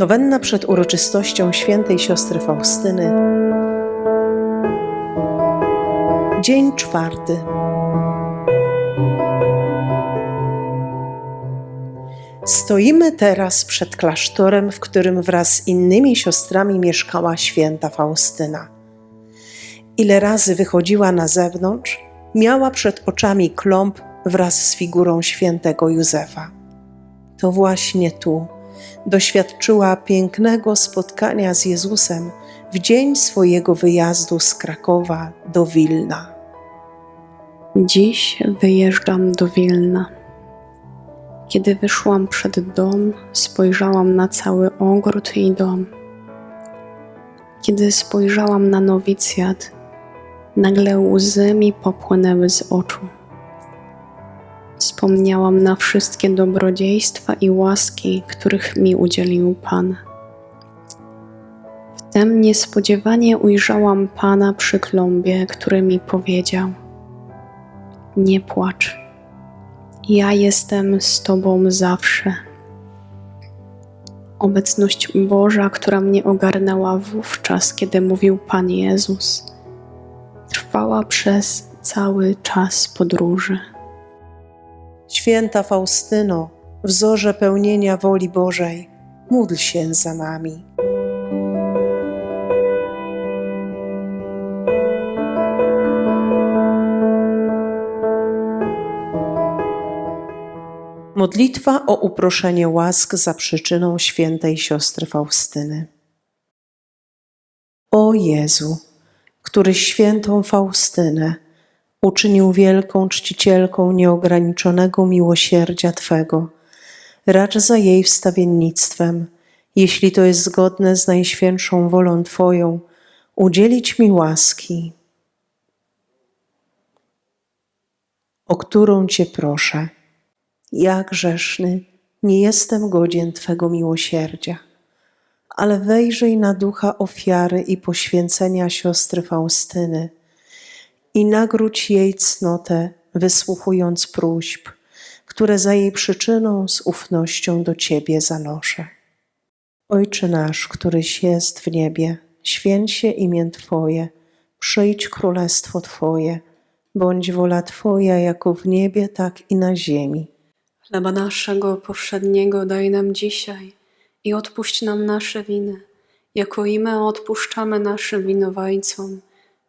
Nowenna przed uroczystością świętej siostry Faustyny. Dzień czwarty. Stoimy teraz przed klasztorem, w którym wraz z innymi siostrami mieszkała święta Faustyna. Ile razy wychodziła na zewnątrz, miała przed oczami kląb wraz z figurą świętego Józefa. To właśnie tu doświadczyła pięknego spotkania z Jezusem w dzień swojego wyjazdu z Krakowa do Wilna. Dziś wyjeżdżam do Wilna. Kiedy wyszłam przed dom, spojrzałam na cały ogród i dom. Kiedy spojrzałam na nowicjat, nagle łzy mi popłynęły z oczu. Wspomniałam na wszystkie dobrodziejstwa i łaski, których mi udzielił Pan. Wtem niespodziewanie ujrzałam Pana przy klombie, który mi powiedział: Nie płacz. Ja jestem z Tobą zawsze. Obecność Boża, która mnie ogarnęła wówczas, kiedy mówił Pan Jezus, trwała przez cały czas podróży. Święta Faustyno, wzorze pełnienia woli Bożej, módl się za nami. Modlitwa o uproszenie łask za przyczyną świętej siostry Faustyny. O Jezu, któryś świętą Faustynę uczynił wielką czcicielką nieograniczonego miłosierdzia Twego, racz za jej wstawiennictwem, jeśli to jest zgodne z najświętszą wolą Twoją, udzielić mi łaski, o którą Cię proszę. Ja grzeszny nie jestem godzien Twego miłosierdzia, ale wejrzyj na ducha ofiary i poświęcenia siostry Faustyny i nagródź jej cnotę, wysłuchując próśb, które za jej przyczyną z ufnością do Ciebie zanoszę. Ojcze nasz, któryś jest w niebie, święć się imię Twoje, przyjdź królestwo Twoje, bądź wola Twoja jako w niebie, tak i na ziemi. Chleba naszego powszedniego daj nam dzisiaj i odpuść nam nasze winy, jako i my odpuszczamy naszym winowajcom.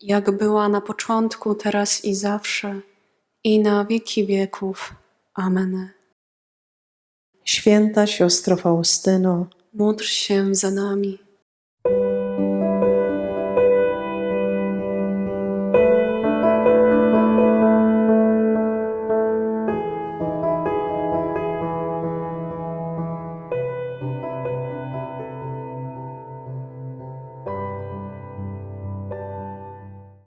Jak była na początku, teraz i zawsze, i na wieki wieków. Amen. Święta siostro Faustyno, Módl się za nami.